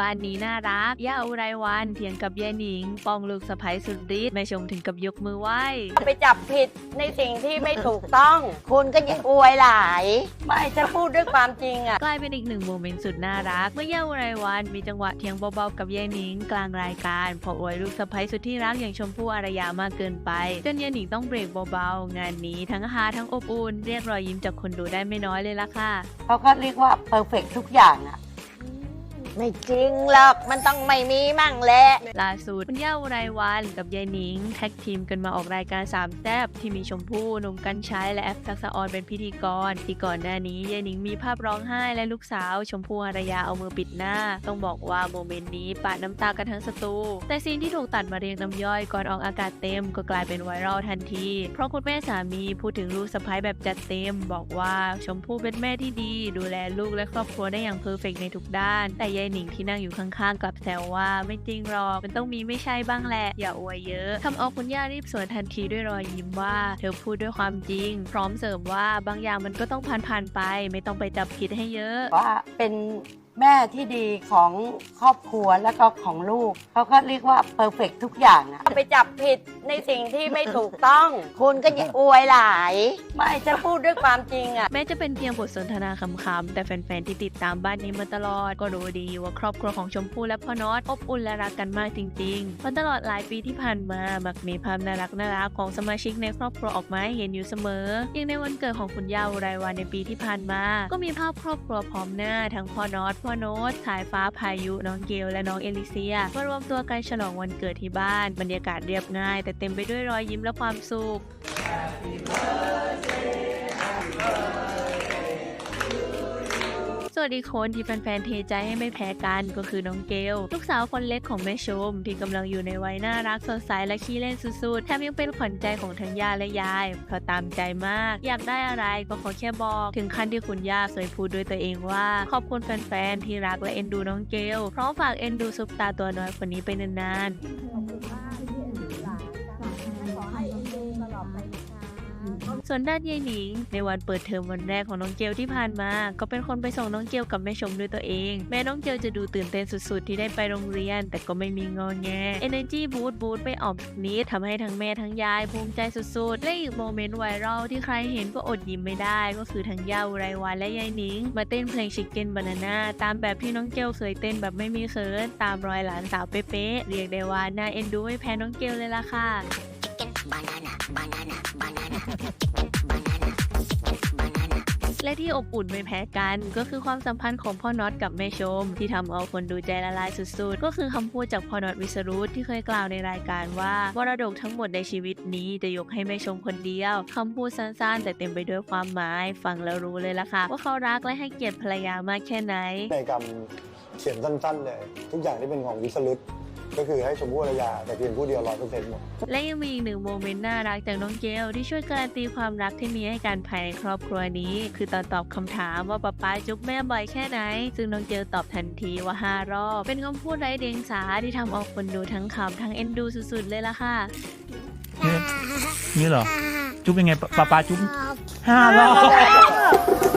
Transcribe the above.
บ้านนี้น่ารัก ย่าอุไรวันเถียงกับยายหนิง ปองลูกสะใภ้สุดฤทธิ์แม่ชมถึงกับยกมือไหว้ ไปจับผิดในสิ่งที่ไม่ถูกต้อง คุณก็อย่าอวยหลาย ไม่จะพูดด้วยความจริงอะ กลายเป็นอีกหนึ่งโมเมนต์สุดน่ารัก เมื่อย่าอุไรวันมีจังหวะเถียงเบาๆกับยายหนิง กลางรายการเพออวยลูกสะใภ้สุดที่รักอย่างชมพู่อารยามากเกินไปจนยายหนิงต้องเบรกเบาๆ งานนี้ทั้งฮาทั้งอบอุ่นเรียกรอยยิ้มจากคนดูได้ไม่น้อยเลยล่ะค่ะเขาก็เรียกว่าเพอร์เฟกทุกอย่างอะ ไม่จริงหรอกมันต้องไม่มีมั่งแหละ ล่าสุดคุณย่าอุไรวันกับยายหนิง แท็กทีมกันมาออกรายการสามแซบที่มีชมพู่หนุ่มกัญชัยและแอฟทักษะออนเป็นพิธีกร ที่ก่อนหน้านี้ยายหนิงมีภาพร้องไห้และลูกสาว ชมพู่อารยาเอามือปิดหน้า ต้องบอกว่าโมเมนต์นี้ปาดน้ำตากันทั้งสตู แต่ซีนที่ถูกตัดมาเรียงน้ำย่อยก่อนออกอากาศเต็มก็กลายเป็นไวรัลทันที เพราะคุณแม่สามีพูดถึงลูกสะใภ้แบบจัดเต็ม บอกว่าชมพู่เป็นแม่ที่ดี ดูแลลูกและครอบครัวได้อย่างเพอร์เฟกในทุกด้าน แต่ยายหนิงที่นั่งอยู่ข้างๆกลับแซวว่าไม่จริงหรอกมันต้องมีไม่ใช่บ้างแหละอย่าอวยเยอะทำเอาคุณย่ารีบสวนทันทีด้วยรอยยิ้มว่า เธอพูดด้วยความจริง พร้อมเสริมว่าบางอย่างมันก็ต้องผ่านๆไป ไม่ต้องไปจับผิดให้เยอะว่าเป็น แม่ที่ดีของครอบครัวแล้วก็ของลูกเขาก็เรียกว่าเพอร์เฟกทุกอย่างอะไปจับผิดในสิ่งที่ไม่ถูกต้อง คุณก็อย่าอวยหลาย ไม่จะพูดด้วยความจริงอะแม้จะเป็นเพียงบทสนทนาคำๆแต่แฟนๆที่ติดตามบ้านนี้มาตลอด ก็รู้ดีว่าครอบครัวของชมพู่และพ่อน็อตอบอุ่นและรักกันมากจริงๆเพราะตลอดหลายปีที่ผ่านมามักมีภาพน่ารักน่ารักของสมาชิกในครอบครัวออกมาให้เห็นอยู่เสมออย่างในวันเกิดของคุณย่าอุไรวันในปีที่ผ่านมา ก็มีภาพครอบครัวพร้อมหน้าทั้งพ่อน็อตพ่อโน้ตสายฟ้าพายุ น้องเกลและน้องเอลิเซียมารวมตัวกันฉลองวันเกิดที่บ้าน บรรยากาศเรียบง่าย แต่เต็มไปด้วยรอยยิ้มและความสุข ส่วนอีกคนที่แฟนๆเทใจให้ไม่แพ้กันก็คือน้องเกล ลูกสาวคนเล็กของแม่ชม ที่กำลังอยู่ในวัยน่ารักสดใสและขี้เล่นสุดๆแถมยังเป็นขวัญใจของทั้งย่าและยายเพราะตามใจมาก อยากได้อะไรก็ขอแค่บอกถึงขั้นที่คุณย่าเคยพูดด้วยตัวเองว่า ขอบคุณแฟนๆที่รักและเอ็นดูน้องเกลพร้อมฝากเอ็นดูซุปตาตัวน้อยคนนี้ไปนานๆ ส่วนด้านยายหนิง ในวันเปิดเทอมวันแรกของน้องเกลที่ผ่านมา ก็เป็นคนไปส่งน้องเกลกับแม่ชมด้วยตัวเอง แม่น้องเกลจะดูตื่นเต้นสุดๆ ที่ได้ไปโรงเรียน แต่ก็ไม่มีงอแง Energy Boost Boost ไปออกนิดทำให้ทั้งแม่ทั้งยายภูมิใจสุดๆ และอีกโมเมนต์ไวรัลที่ใครเห็นก็อดยิ้มไม่ได้ ก็คือทั้งย่าอุไรวันและยายหนิง มาเต้นเพลง Chicken Banana ตามแบบที่น้องเกลเคยเต้นแบบไม่มีเขินตามรอยหลานสาวเป๊ะๆเรียกได้ว่าน่าเอ็นดูไม่แพ้น้องเกลเลยล่ะค่ะ และที่อบอุ่นไม่แพ้กัน ก็คือความสัมพันธ์ของพ่อน็อตกับแม่ชม ที่ทำเอาคนดูใจละลายสุดๆ ก็คือคำพูดจากพ่อน็อตวิสรุตที่เคยกล่าวในรายการว่ามรดกทั้งหมดในชีวิตนี้จะยกให้แม่ชมคนเดียวคำพูดสั้นๆ แต่เต็มไปด้วยความหมาย ฟังแล้วรู้เลยล่ะค่ะ ว่าเขารักและให้เกียรติภรรยามากแค่ไหนในกรรมเขียนสั้นๆเลยทุกอย่างที่เป็นของวิสรุต ก็คือให้ชมพู่อารยาแต่เพียงผู้เดียวร้อยเปอร์เซ็นต์หมด และยังมีอีกหนึ่งโมเมนต์น่ารักจากน้องเกลที่ช่วยการันตีความรักที่มีให้กันภายในครอบครัวนี้ คือตอนตอบคำถามว่าป๊าป๊าจุ๊บแม่บ่อยแค่ไหน ซึ่งน้องเกลตอบทันทีว่าห้ารอบ เป็นคำพูดไร้เดียงสาที่ทำเอาคนดูทั้งขำทั้งเอ็นดูสุดๆ เลยล่ะค่ะ นี่นี่เหรอ จุ๊บยังไงปะปาปาจุ๊บห้ารอบ